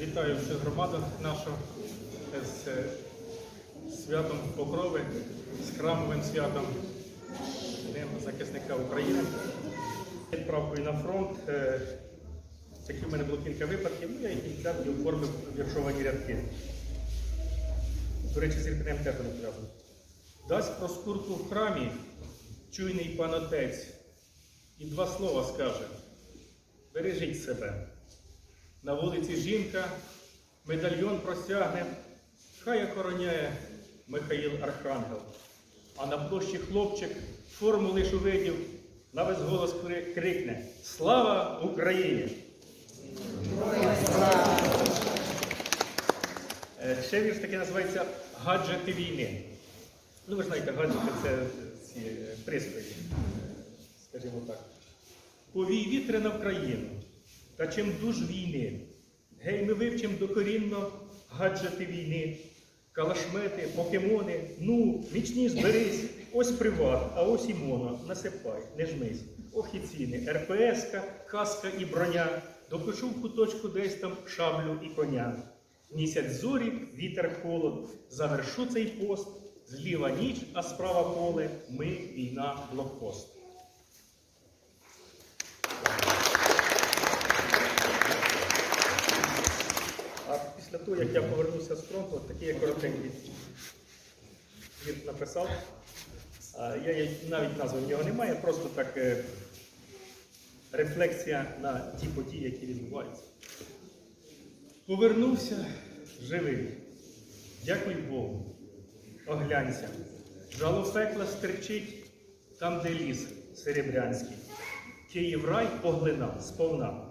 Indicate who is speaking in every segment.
Speaker 1: Вітаю всю громаду нашу з е, святом Покрови, з храмовим святом Днем захисника України. Відправкою на фронт. е, Такі в мене було кілька випадків, ну я їх взяв і оформив віршовані рядки. До речі, з рідкнем теж вони пов'язані. Дасть про скурку в храмі, чуйний пан отець, і два слова скаже. Бережіть себе. На вулиці жінка, медальйон простягне, хай охороняє Михаїл Архангел. А на площі хлопчик форму лиш увидів, на весь голос крикне Слава Україні! Е, Ще вірш такий називається Гаджети війни. Ну, ви знаєте, гаджети це ці е, пристрої, скажімо так. Повій вітри на Вкраїну, та чим дуж війни. Гей, ми вивчим докорінно гаджети війни, калашмети, покемони, ну, нічні зберись, ось приват, а ось і моно, насипай, не жмись. Ох і ціни, РПСка, каска і броня, допишу в куточку десь там шаблю і коня. Місяць зорі, вітер холод, завершу цей пост, зліва ніч, а справа поле, ми війна блокпост. Того, як я повернувся з фронту, такий коротенький вірш написав. Я навіть назви в нього немає, просто так е, рефлексія на ті події, які відбуваються. Повернувся живий. Дякуй Богу. Оглянься. Жало пекла стерчить там, де ліс серебрянський. Київ рай поглина сповна.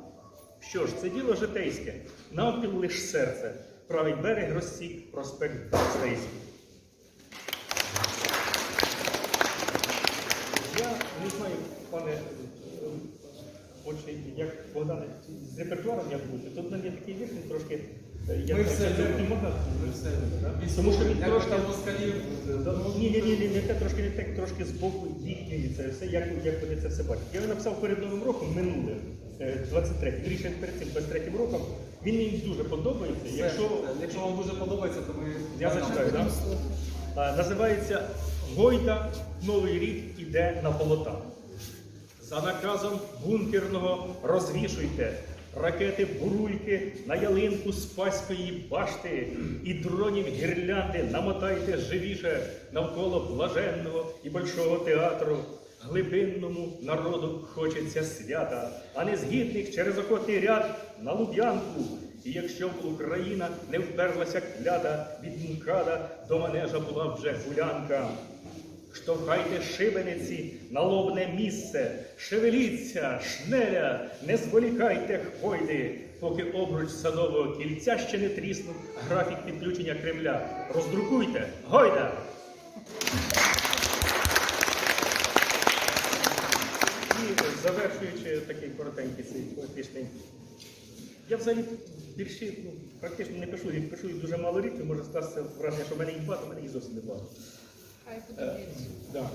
Speaker 1: Що ж, це діло житейське, навпіл лиш серце, правий берег розсік, проспект Стейський. Я не знаю, пане е, як Богдане, з репертуаром як бути. Тут є такий вірш, він трошки. Е, я
Speaker 2: Ми
Speaker 1: так,
Speaker 2: все
Speaker 1: такий можна?
Speaker 2: Ми все?
Speaker 1: Тому що він
Speaker 2: Як
Speaker 1: трошки.
Speaker 2: там москалів.
Speaker 1: Ні, ні, ні, ні, не те, трошки не те, трошки з боку їхньої це все, як, як вони це все бачать. Я написав перед Новим роком минуле, е, 23 вірніше перед цим 23 роком. Він мені дуже подобається.
Speaker 2: Якщо,
Speaker 1: Якщо
Speaker 2: якщо вам дуже подобається, то ми
Speaker 1: я зачитаю, так? А, Називається Гойда Новий рік іде на полота. За наказом бункерного розвішуйте ракети бурульки на ялинку Спаської башти і дронів гірлянди намотайте живіше навколо блаженного і большого театру. Глибинному народу хочеться свята, а не згідних через охотний ряд на Луб'янку. І якщо б Україна не вперлася клята від МКАДа, до манежа була вже гулянка. Штовхайте шибениці на лобне місце, шевеліться, шнеля, не зволікайте хвойди, поки обруч садового кільця ще не тріснув графік підключення Кремля. Роздрукуйте, гойда! І завершуючи такий коротенький цей поетичний. Я взагалі більше ну, практично не пишу, я пишу дуже мало рідко, може статися враження, що в мене їх багато, в мене їх зовсім не багато.
Speaker 3: Хай
Speaker 1: Е, да.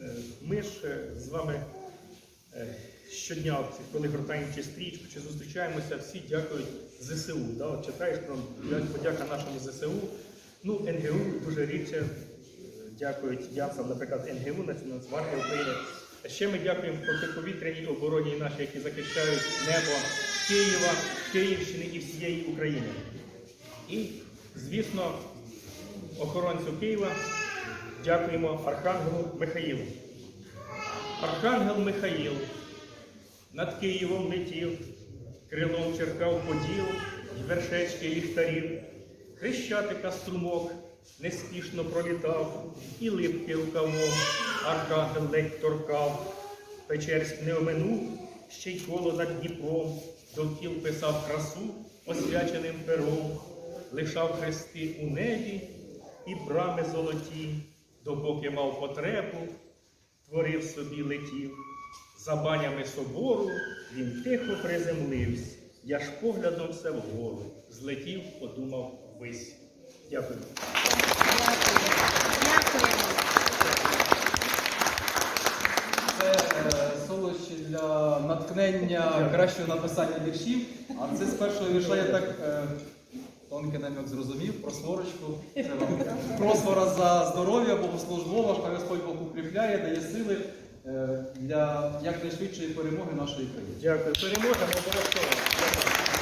Speaker 1: Е, Ми ж е, з вами е, щодня, коли гортаємо стрічку, чи зустрічаємося, всі дякують ЗСУ. Да? От читаєш про подяка нашому ЗСУ. Ну, НГУ дуже рідше е, дякують ЯЦам, наприклад, НГУ, Нацгвардія України. Ще ми дякуємо протиповітряній обороні нашій, які захищають небо Києва, Київщини і всієї України. І, звісно, охоронцю Києва. Дякуємо Архангелу Михаїлу. Архангел Михаїл над Києвом летів, крилом черкав поділ вершечки ліхтарів, хрещатика струмок неспішно пролітав, і липки рукавом архангел ледь торкав. Печерськ не оминув, ще й коло над Дніпром, довкіл писав красу освяченим пером, лишав хрести у небі і брами золоті, допоки мав потребу, творив собі летів. За банями собору він тихо приземлився, я ж поглядом все вгору, злетів, подумав вись. Дякую.
Speaker 2: Е, солощі для натхнення кращого написання віршів. А це з першого вірша я так е, тонкий намік зрозумів про сворочку. Просвора за здоров'я, богослужбова, хай Господь Бог укріпляє, дає сили е, для якнайшвидшої перемоги нашої країни.
Speaker 1: Дякую. Перемога обов'язково.